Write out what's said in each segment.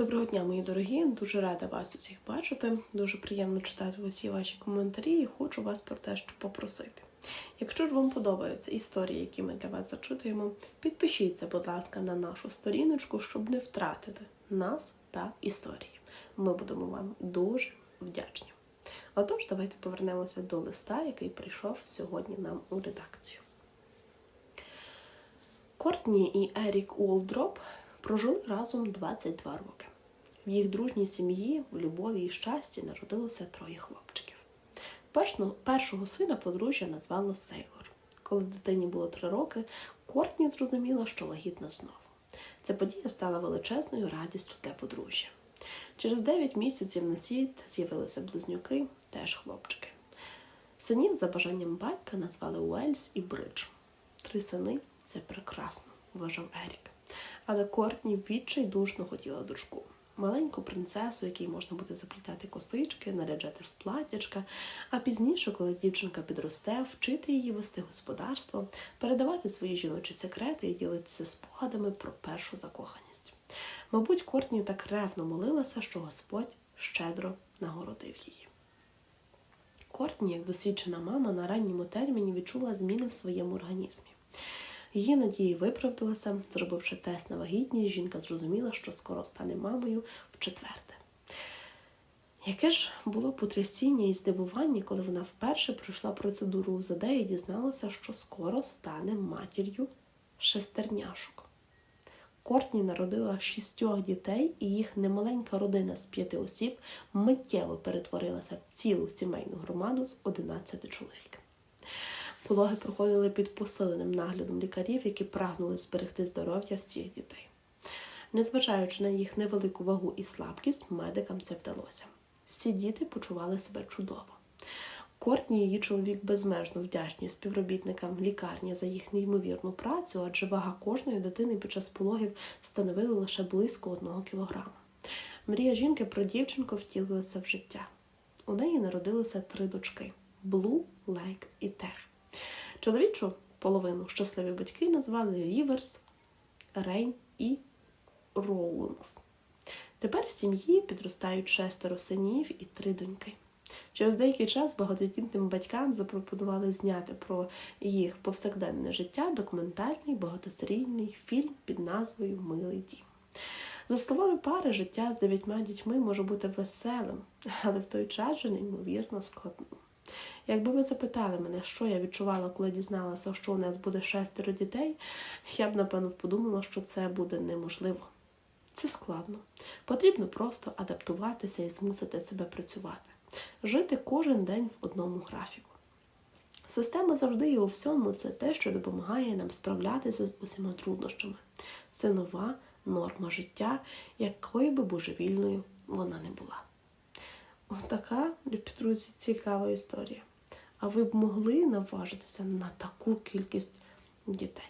Доброго дня, мої дорогі. Дуже рада вас усіх бачити. Дуже приємно читати усі ваші коментарі і хочу вас про те, що попросити. Якщо ж вам подобаються історії, які ми для вас зачитуємо, підпишіться, будь ласка, на нашу сторіночку, щоб не втратити нас та історії. Ми будемо вам дуже вдячні. Отож, давайте повернемося до листа, який прийшов сьогодні нам у редакцію. Кортні і Ерік Уолдроп прожили разом 22 роки. В їх дружній сім'ї, в любові і щасті народилося троє хлопчиків. Першого, сина подружжя назвало Сейлор. Коли дитині було три роки, Кортні зрозуміла, що вагітна знову. Ця подія стала величезною радістю для подружжя. Через 9 місяців на світ з'явилися близнюки, теж хлопчики. Синів за бажанням батька назвали Уельс і Бридж. Три сини це прекрасно, вважав Ерік. Але Кортні відчайдушно хотіла дочку. Маленьку принцесу, якій можна буде заплітати косички, наряджати в платтячка, а пізніше, коли дівчинка підросте, вчити її вести господарство, передавати свої жіночі секрети і ділитися спогадами про першу закоханість. Мабуть, Кортні так ревно молилася, що Господь щедро нагородив її. Кортні, як досвідчена мама, на ранньому терміні відчула зміни в своєму організмі. Її надії виправдалися, зробивши тест на вагітність, жінка зрозуміла, що скоро стане мамою в четверте. Яке ж було потрясіння і здивування, коли вона вперше пройшла процедуру УЗД і дізналася, що скоро стане матір'ю шестерняшок. Кортні народила шістьох дітей, і їх немаленька родина з п'яти осіб миттєво перетворилася в цілу сімейну громаду з 11 чоловік. Пологи проходили під посиленим наглядом лікарів, які прагнули зберегти здоров'я всіх дітей. Незважаючи на їх невелику вагу і слабкість, медикам це вдалося. Всі діти почували себе чудово. Кортні її чоловік безмежно вдячні співробітникам лікарні за їх неймовірну працю, адже вага кожної дитини під час пологів становила лише близько одного кілограма. Мрія жінки про дівчинку втілилася в життя. У неї народилися три дочки Блу, Лейк і Тех. Чоловічу половину щасливі батьки назвали Ріверс, Рейн і Роулингс. Тепер в сім'ї підростають шестеро синів і три доньки. Через деякий час багатодітним батькам запропонували зняти про їх повсякденне життя документальний багатосерійний фільм під назвою Милий дім. За словами пари, життя з дев'ятьма дітьми може бути веселим, але в той час же неймовірно складним. Якби ви запитали мене, що я відчувала, коли дізналася, що у нас буде шестеро дітей, я б напевно подумала, що це буде неможливо. Це складно. Потрібно просто адаптуватися і змусити себе працювати, жити кожен день в одному графіку. Система завжди і у всьому це те, що допомагає нам справлятися з усіма труднощами. Це нова норма життя, якою би божевільною вона не була. Отака, любі друзі, цікава історія. А ви б могли наважитися на таку кількість дітей?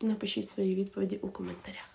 Напишіть свої відповіді у коментарях.